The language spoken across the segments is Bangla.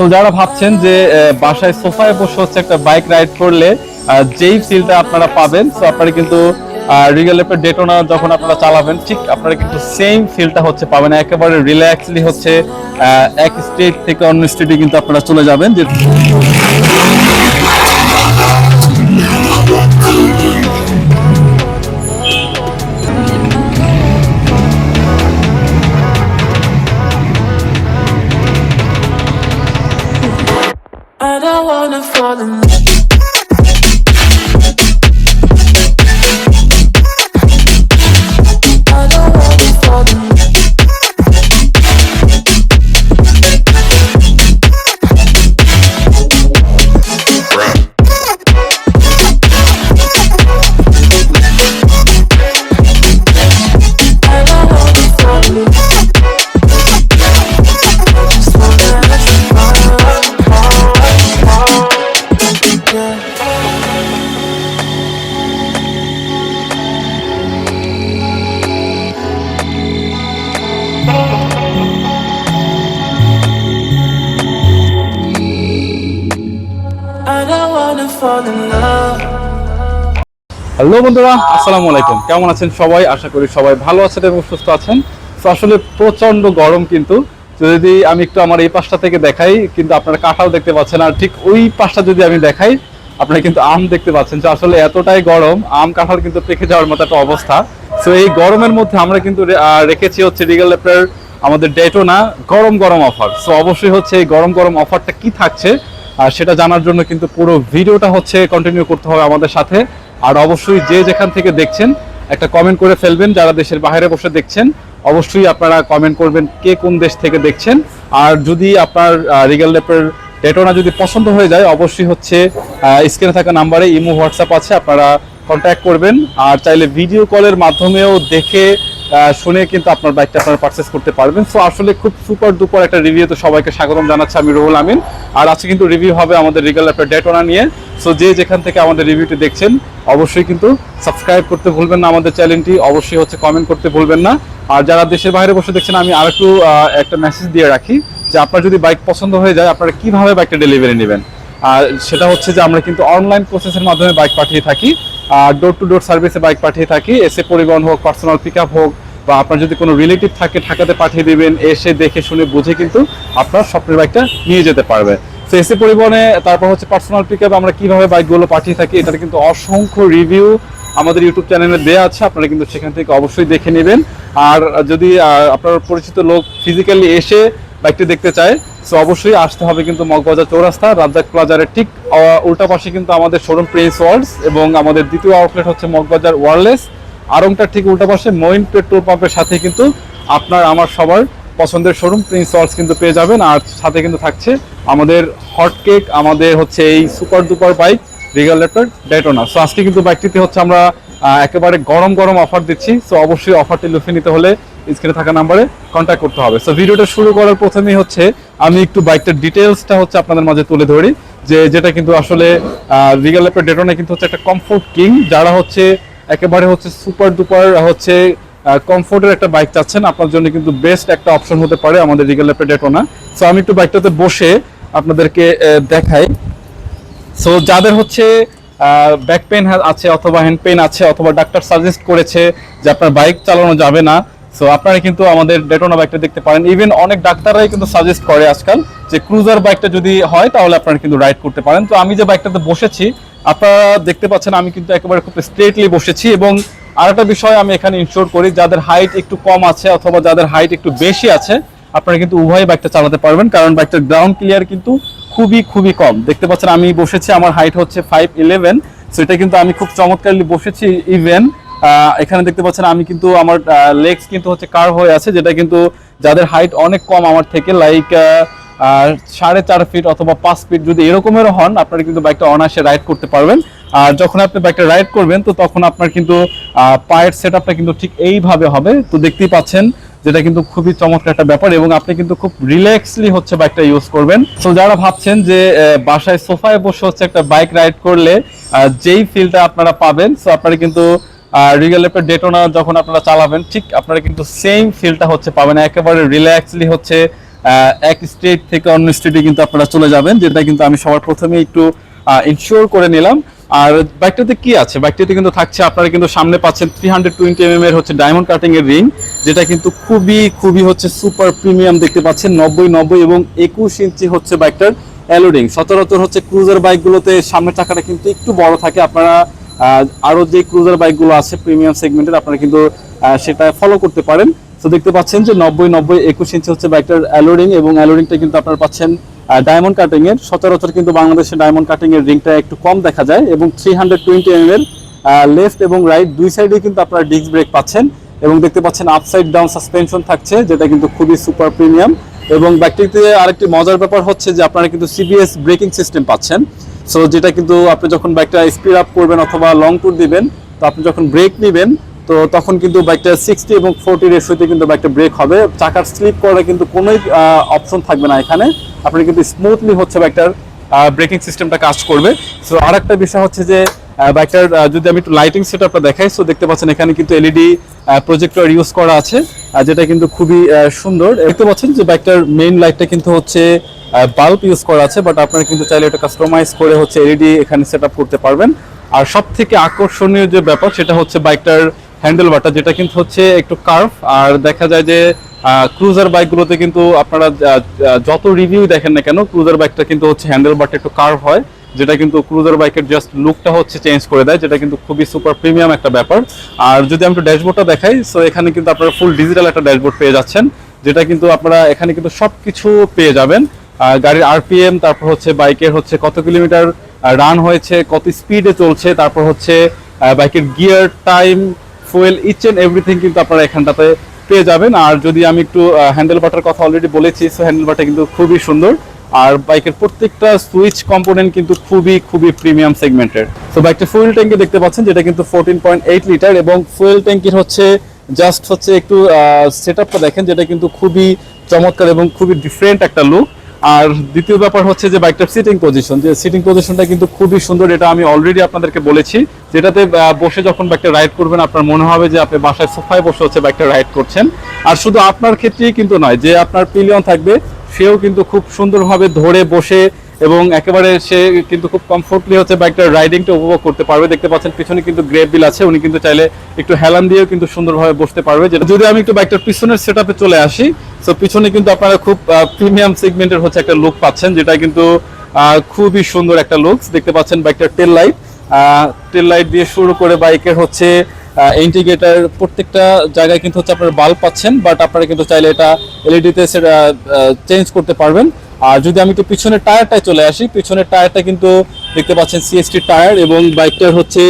সো যারা ভাবছেন যে বাসায় সোফায় বসে হচ্ছে একটা বাইক রাইড করলে যেই ফিলটা আপনারা পাবেন সো আপনারা কিন্তু রিয়েল লাইফের ডেটোনা যখন আপনারা চালাবেন, ঠিক আপনারা কিন্তু সেম ফিলটা হচ্ছে পাবেন। একেবারে রিল্যাক্সলি হচ্ছে এক স্টেট থেকে অন্য স্টেটে কিন্তু আপনারা চলে যাবেন। যে হ্যালো বন্ধুরা, আসসালামু আলাইকুম। কেমন আছেন সবাই? আশা করি সবাই ভালো আছেন এবং সুস্থ আছেন। তো আসলে প্রচণ্ড গরম কিন্তু। যদি আমি একটু আমার এই পাশটা থেকে দেখাই, কিন্তু আপনারা কাঁঠাল দেখতে পাচ্ছেন। আর ঠিক ওই পাশটা যদি আমি দেখাই, আপনারা কিন্তু আম দেখতে পাচ্ছেন। তো আসলে এতটাই গরম, আম, কাঁঠাল কিন্তু পেকে যাওয়ার মতো একটা অবস্থা। তো এই গরমের মধ্যে আমরা কিন্তু রেখেছি হচ্ছে রিগেল ল্যাপের আমাদের ডেটোনা গরম গরম অফার। সো অবশ্যই হচ্ছে এই গরম গরম অফারটা কি থাকছে আর সেটা জানার জন্য কিন্তু পুরো ভিডিওটা হচ্ছে কন্টিনিউ করতে হবে আমাদের সাথে। আর অবশ্যই যে যেখান থেকে দেখছেন, একটা কমেন্ট করে ফেলবেন যারা দেশের বাইরে বসে দেখছেন। অবশ্যই আপনারা কমেন্ট করবেন কে কোন দেশ থেকে দেখছেন। আর যদি আপনার রিগাল ল্যাপের ডেটোনা যদি পছন্দ হয়ে যায়, অবশ্যই হচ্ছে স্ক্রিনে থাকা নাম্বারে ইমো হোয়াটসঅ্যাপ আছে, আপনারা কন্ট্যাক্ট করবেন। আর চাইলে ভিডিও কলের মাধ্যমেও দেখে শুনে কিন্তু আপনার বাইকটা আপনারা পারচেস করতে পারবেন। সো আসলে খুব সুপার দুপার একটা রিভিউ তো সবাইকে স্বাগতম জানাচ্ছি আমি রুহুল আমিন। আর আজকে কিন্তু রিভিউ হবে আমাদের রিগাল অ্যাপের ডেটোনা নিয়ে। সো যে যেখান থেকে আমাদের রিভিউটি দেখছেন অবশ্যই কিন্তু সাবস্ক্রাইব করতে ভুলবেন না আমাদের চ্যানেলটি অবশ্যই হচ্ছে কমেন্ট করতে ভুলবেন না। আর যারা দেশের বাইরে বসে দেখছেন আমি আরেকটু আহ, একটা মেসেজ দিয়ে রাখি যে আপনার যদি বাইক পছন্দ হয়ে যায় আপনারা কীভাবে বাইকটা ডেলিভারি নেবেন? আর সেটা হচ্ছে যে আমরা কিন্তু অনলাইন প্রসেসের মাধ্যমে বাইক পাঠিয়ে থাকি। আর ডোর টু ডোর সার্ভিসে বাইক পাঠিয়ে থাকি, এসে পরিবহন হোক পার্সোনাল পিক হোক, বা আপনার যদি কোনো রিলেটিভ থাকে, ঢাকাতে পাঠিয়ে দেবেন, এসে দেখে শুনে বুঝে কিন্তু আপনার স্বপ্নের বাইকটা নিয়ে যেতে পারবে। তো এসে পরিবহনে, তারপর হচ্ছে পার্সোনাল পিক আমরা কীভাবে বাইকগুলো পাঠিয়ে থাকি এটার কিন্তু অসংখ্য রিভিউ আমাদের ইউটিউব চ্যানেলে দেওয়া আছে, আপনারা কিন্তু সেখান থেকে অবশ্যই দেখে নেবেন। আর যদি আপনার পরিচিত লোক ফিজিক্যালি এসে বাইকটি দেখতে চায় সো অবশ্যই আসতে হবে কিন্তু মগবাজার চৌরাস্তা, রাজ্জাক প্লাজারের ঠিক উল্টা পাশে কিন্তু আমাদের শোরুম প্রিন্স ওয়ার্ল্ডস এবং আমাদের দ্বিতীয় আউটলেট হচ্ছে মগবাজার ওয়ারলেস আরংটার ঠিক উল্টা পাশে মইন পেট্রোল পাম্পের সাথে কিন্তু আপনার, আমার, সবার পছন্দের শোরুম প্রিন্স ওয়ার্ল্ডস কিন্তু পেয়ে যাবেন। আর সাথে কিন্তু থাকছে আমাদের হট কেক আমাদের হচ্ছে এই super duper bike Regal Daytona so আজকে কিন্তু বাইকটিতে হচ্ছে আমরা একেবারে গরম গরম অফার দিচ্ছি। সো অবশ্যই অফারটি লুফে নিতে হলে স্ক্রিনে থাকা নাম্বারে কন্ট্যাক্ট করতে হবে। সো ভিডিওটা শুরু করার প্রথমেই হচ্ছে, আমি একটু বাইকটার ডিটেলসটা হচ্ছে আপনাদের মাঝে তুলে ধরি। যে, যেটা কিন্তু আসলে রিগাল ল্যাপের ডেটোনা কিন্তু হচ্ছে একটা কমফোর্ট কিং যারা হচ্ছে একেবারে হচ্ছে সুপার ডুপার হচ্ছে কমফোর্টের একটা বাইক চাচ্ছেন, আপনার জন্য কিন্তু বেস্ট একটা অপশন হতে পারে আমাদের রিগাল ল্যাপের ডেটোনা সো আমি একটু বাইকটাতে বসে আপনাদেরকে দেখাই। সো যাদের হচ্ছে ব্যাক পেন আছে অথবা হ্যান্ড পেন আছে অথবা ডাক্তার সাজেস্ট করেছে যে আপনার বাইক চালানো যাবে না। সো আপনারা কিন্তু আমাদের ডেটোনা বাইকটা দেখতে পারেন। ইভেন অনেক ডাক্তাররাই কিন্তু সাজেস্ট করে আজকাল যে ক্রুজার বাইকটা যদি হয়, তাহলে আপনারা কিন্তু রাইড করতে পারেন। তো আমি যে বাইকটাতে বসেছি, আপনারা দেখতে পাচ্ছেন আমি কিন্তু একেবারে খুব স্ট্রেটলি বসেছি এবং আরেকটা বিষয় আমি এখানে ইনশোর করি, যাদের হাইট একটু কম আছে অথবা যাদের হাইট একটু বেশি আছে, আপনারা কিন্তু উভয় বাইকটা চালাতে পারবেন। কারণ বাইকটার গ্রাউন্ড ক্লিয়ার কিন্তু খুবই খুবই কম। দেখতে পাচ্ছেন আমি বসেছি, আমার হাইট হচ্ছে ফাইভ ইলেভেন সেটা কিন্তু আমি খুব চমৎকারলি বসেছি ইভেন এখানে দেখতে পাচ্ছেন আমি কিন্তু আমার লেগস কিন্তু হচ্ছে কার হয়ে আছে, যেটা কিন্তু যাদের হাইট অনেক কম আমার থেকে লাইক সাড়ে চার ফিট অথবা পাঁচ ফিট যদি এরকমেরও হন, আপনারা কিন্তু বাইকটা অনায়াসে রাইড করতে পারবেন। আর যখন আপনি বাইকটা রাইড করবেন, তো তখন আপনার কিন্তু পায়ের সেট আপটা কিন্তু ঠিক এইভাবে হবে। তো দেখতেই পাচ্ছেন যেটা কিন্তু খুবই চমৎকার একটা ব্যাপার এবং আপনি কিন্তু খুব রিল্যাক্সলি হচ্ছে বাইকটা ইউজ করবেন। তো যারা ভাবছেন যে বাসায় সোফায় বসে হচ্ছে একটা বাইক রাইড করলে যেই ফিলটা আপনারা পাবেন তো আপনারা কিন্তু রিগেল ল্যাপের ডেটোনা যখন আপনারা চালাবেন, ঠিক আপনারা কিন্তু সেম ফিলটা হচ্ছে পাবেন। একেবারে রিল্যাক্সলি হচ্ছে এক স্টেট থেকে অন্য স্টেটে কিন্তু আপনারা চলে যাবেন, যেটা কিন্তু আমি সবার প্রথমে একটু ইনশিওর করে নিলাম। আর বাইকটাতে কি আছে? বাইকটাতে কিন্তু থাকছে, আপনারা কিন্তু সামনে পাচ্ছেন থ্রি হান্ড্রেড টোয়েন্টি এম এর হচ্ছে ডায়মন্ড কাটিং এর রিং যেটা কিন্তু খুবই খুবই হচ্ছে সুপার প্রিমিয়াম দেখতে পাচ্ছেন, নব্বই নব্বই এবং একুশ ইঞ্চি হচ্ছে বাইকটার অ্যালোডিং সচরাচর হচ্ছে ক্রুজার বাইকগুলোতে সামনের চাকাটা কিন্তু একটু বড় থাকে, আপনারা আরও যে ক্রুজার বাইকগুলো আছে প্রিমিয়াম সেগমেন্টের আপনারা কিন্তু সেটা ফলো করতে পারেন। তো দেখতে পাচ্ছেন যে নব্বই নব্বই, একুশ ইঞ্চি হচ্ছে বাইকটার অ্যালোডিং এবং অ্যালোডিংটা কিন্তু আপনারা পাচ্ছেন ডায়মন্ড কাটিং এর, সচরাচর কিন্তু বাংলাদেশে ডায়মন্ড কাটিং এর রিংটা একটু কম দেখা যায় এবং থ্রি হান্ড্রেড টোয়েন্টি এম এর লেফট এবং রাইট দুই সাইডে কিন্তু আপনারা ডিস্ক ব্রেক পাচ্ছেন এবং দেখতে পাচ্ছেন আপসাইড ডাউন সাসপেনশন থাকছে, যেটা কিন্তু খুবই সুপার প্রিমিয়াম এবং বাইকটিতে আরেকটি মজার ব্যাপার হচ্ছে যে আপনারা কিন্তু সিবিএস ব্রেকিং সিস্টেম পাচ্ছেন। সো যেটা কিন্তু আপনি যখন বাইকটা স্পিড আপ করবেন অথবা লং ট্যুর দিবেন, তো আপনি যখন ব্রেক নেবেন তো তখন কিন্তু বাইকটা সিক্সটি এবং ফোরটি রেশিওতে কিন্তু বাইকটা ব্রেক হবে। চাকার স্লিপ করার কিন্তু কোনোই অপশন থাকবে না এখানে। আপনি কিন্তু স্মুথলি হচ্ছে বাইকটার ব্রেকিং সিস্টেমটা কাজ করবে। সো আর একটা বিষয় হচ্ছে যে বাইকটার যদি আমি একটু লাইটিং সেটআপটা দেখাই সো দেখতে পাচ্ছেন এখানে কিন্তু এলইডি প্রজেক্টর ইউজ করা আছে যেটা কিন্তু খুবই সুন্দর। দেখতে পাচ্ছেন যে বাইকটার মেইন লাইটটা কিন্তু হচ্ছে বাল্ব ইউজ করা আছে বাট আপনারা কিন্তু চাইলে এটা কাস্টমাইজ করে হচ্ছে এলইডি এখানে সেটআপ করতে পারবেন। আর সব থেকে আকর্ষণীয় যে ব্যাপার, সেটা হচ্ছে বাইকটার হ্যান্ডেল বারটা যেটা কিন্তু হচ্ছে একটু কার্ভ আর দেখা যায় যে ক্রুজার বাইকগুলোতে কিন্তু আপনারা যত রিভিউ দেখেন না কেন ক্রুজার বাইকটা কিন্তু হচ্ছে হ্যান্ডেল বারটা একটু কার্ভ হয়, যেটা কিন্তু ক্রুজার বাইকের জাস্ট লুকটা হচ্ছে চেঞ্জ করে দেয়, যেটা কিন্তু খুবই সুপার প্রিমিয়াম একটা ব্যাপার। আর যদি আমি একটু ড্যাশবোর্ডটা দেখাই সো এখানে কিন্তু আপনারা ফুল ডিজিটাল একটা ড্যাশবোর্ড পেয়ে যাচ্ছেন, যেটা কিন্তু আপনারা এখানে কিন্তু সব কিছু পেয়ে যাবেন। গাড়ির আরপিএম তারপর হচ্ছে বাইকের হচ্ছে কত কিলোমিটার রান হয়েছে, কত স্পিডে চলছে, তারপর হচ্ছে বাইকের gear time fuel each and everything কিন্তু আপনারা এখানটাতে পেয়ে যাবেন। আর যদি আমি একটু হ্যান্ডেল বাটার কথা অলরেডি বলেছি সো হ্যান্ডেল বাটার কিন্তু খুবই সুন্দর। আর বাইকের প্রত্যেকটা সুইচ কম্পোনেন্ট কিন্তু খুবই খুবই প্রিমিয়াম সেগমেন্টের তো বাইকটা ফুয়েল ট্যাঙ্কি দেখতে পাচ্ছেন, যেটা কিন্তু ফোরটিন পয়েন্ট এইট লিটার এবং ফুয়েল ট্যাঙ্কির হচ্ছে জাস্ট হচ্ছে একটু সেট আপটা দেখেন, যেটা কিন্তু খুবই চমৎকার এবং খুবই ডিফারেন্ট একটা লুক আর দ্বিতীয় ব্যাপার হচ্ছে যে বাইকটার সিটিং পজিশন যে সিটিং পজিশনটা কিন্তু খুবই সুন্দর, এটা আমি অলরেডি আপনাদেরকে বলেছি। যেটাতে বসে যখন বাইকটা রাইড করবেন, আপনার মনে হবে যে আপনি বাসায় সোফায় বসে হচ্ছে বাইকটা রাইড করছেন। আর শুধু আপনার ক্ষেত্রেই কিন্তু নয়, যে আপনার পিলিয়ন থাকবে, সেও কিন্তু খুব সুন্দরভাবে ধরে বসে এবং একেবারে সে কিন্তু খুব কমফোর্টলি হচ্ছে বাইকটার রাইডিংটা উপভোগ করতে পারবে। দেখতে পাচ্ছেন পিছনে কিন্তু গ্রেপ বিল আছে, উনি কিন্তু চাইলে একটু হেলান দিয়েও কিন্তু সুন্দরভাবে বসতে পারবে। যেটা যদি আমি একটু বাইকটার পিছনের সেটআপে চলে আসি তো পিছনে কিন্তু আপনারা খুব প্রিমিয়াম সেগমেন্টের হচ্ছে একটা লুক পাচ্ছেন, যেটা কিন্তু খুবই সুন্দর একটা লুকস দেখতে পাচ্ছেন বাইকটার টেল লাইট টেল লাইট দিয়ে শুরু করে বাইকের হচ্ছে ইন্টিগ্রেটার প্রত্যেকটা জায়গায় কিন্তু হচ্ছে আপনারা বাল্ব পাচ্ছেন বাট আপনারা কিন্তু চাইলে এটা এলইডিতে সেটা চেঞ্জ করতে পারবেন। আর যদি আমি একটু পিছনের টায়ারটায় চলে আসি, পিছনের টায়ারটা কিন্তু দেখতে পাচ্ছেন সিএসটি টায়ার এবং বাইকটার হচ্ছে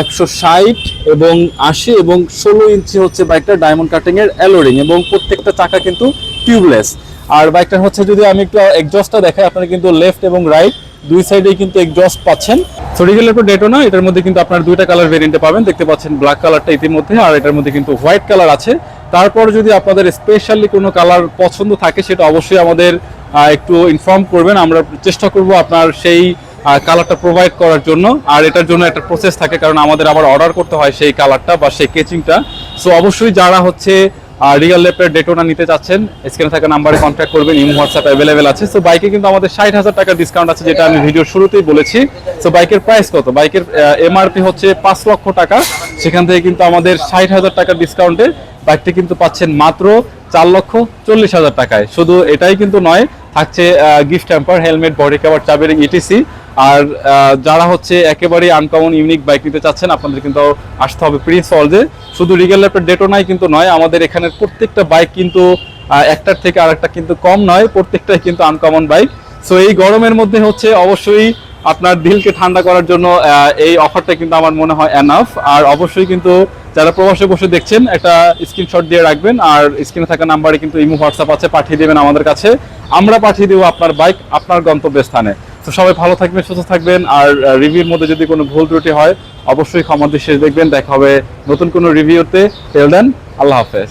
একশো ষাট এবং আশি এবং ষোলো ইঞ্চি হচ্ছে বাইকটা ডায়মন্ড কাটিং এর অ্যালোরিং এবং প্রত্যেকটা চাকা কিন্তু টিউবলেস আর বাইকটার হচ্ছে যদি আমি একটু এক্সজস্টটা দেখাই, আপনারা কিন্তু লেফট এবং রাইট দুই সাইডেই কিন্তু এক্সজস্ট পাচ্ছেন। সো রেগুলার তো ডেটোনা এটার মধ্যে কিন্তু আপনার দুইটা কালার ভেরিয়েন্টে পাবেন। দেখতে পাচ্ছেন ব্ল্যাক কালারটা ইতিমধ্যে, আর এটার মধ্যে কিন্তু হোয়াইট কালার আছে। তারপর যদি আপনাদের স্পেশালি কোনো কালার পছন্দ থাকে, সেটা অবশ্যই আমাদের একটু ইনফর্ম করবেন। আমরা চেষ্টা করব আপনার সেই কালারটা প্রোভাইড করার জন্য। আর এটার জন্য একটা প্রসেস থাকে, কারণ আমাদের আবার অর্ডার করতে হয় সেই কালারটা বা সেই কেচিংটা সো অবশ্যই যারা হচ্ছে রিয়েল লেপের ডেটোনা নিতে চাচ্ছেন স্ক্রিনে থাকা নাম্বারে কন্ট্যাক্ট করবেন, ইমো হোয়াটসঅ্যাপ অ্যাভেলেবেল আছে। সো বাইকে কিন্তু আমাদের ষাট হাজার টাকার ডিসকাউন্ট আছে, যেটা আমি ভিডিওর শুরুতেই বলেছি। সো বাইকের প্রাইস কত? বাইকের এমআরপি হচ্ছে পাঁচ লক্ষ টাকা। সেখান থেকে কিন্তু আমাদের ষাট হাজার টাকার ডিসকাউন্টে বাইকটি কিন্তু পাচ্ছেন মাত্র চার লক্ষ চল্লিশ হাজার টাকায়। শুধু এটাই কিন্তু নয়, থাকছে gift hamper helmet body cover চাবিরিং ETC আর যারা হচ্ছে একেবারেই আনকমন ইউনিক বাইক নিতে চাচ্ছেন, আপনাদের কিন্তু আসতে হবে প্রিন্স অলজে শুধু রিগেল ল্যাপের ডেটোনাই কিন্তু নয়, আমাদের এখানের প্রত্যেকটা বাইক কিন্তু একটার থেকে আরেকটা কিন্তু কম নয়, প্রত্যেকটাই কিন্তু আনকমন বাইক সো এই গরমের মধ্যে হচ্ছে অবশ্যই আপনার দিলকে ঠান্ডা করার জন্য এই অফারটা কিন্তু আমার মনে হয় এনাফ আর অবশ্যই কিন্তু যারা প্রবাসে বসে দেখছেন, একটা স্ক্রিনশট দিয়ে রাখবেন, আর স্ক্রিনে থাকা নাম্বারে কিন্তু ইমো হোয়াটসঅ্যাপ আছে, পাঠিয়ে দেবেন আমাদের কাছে। আমরা পাঠিয়ে দেবো আপনার বাইক আপনার গন্তব্যস্থানে। তো সবাই ভালো থাকবেন, সুস্থ থাকবেন। আর রিভিউর মধ্যে যদি কোনো ভুল ত্রুটি হয়, অবশ্যই ক্ষমা শেষ দেখবেন। দেখা হবে নতুন কোনো রিভিউতে তেল দেন আল্লাহ হাফেজ।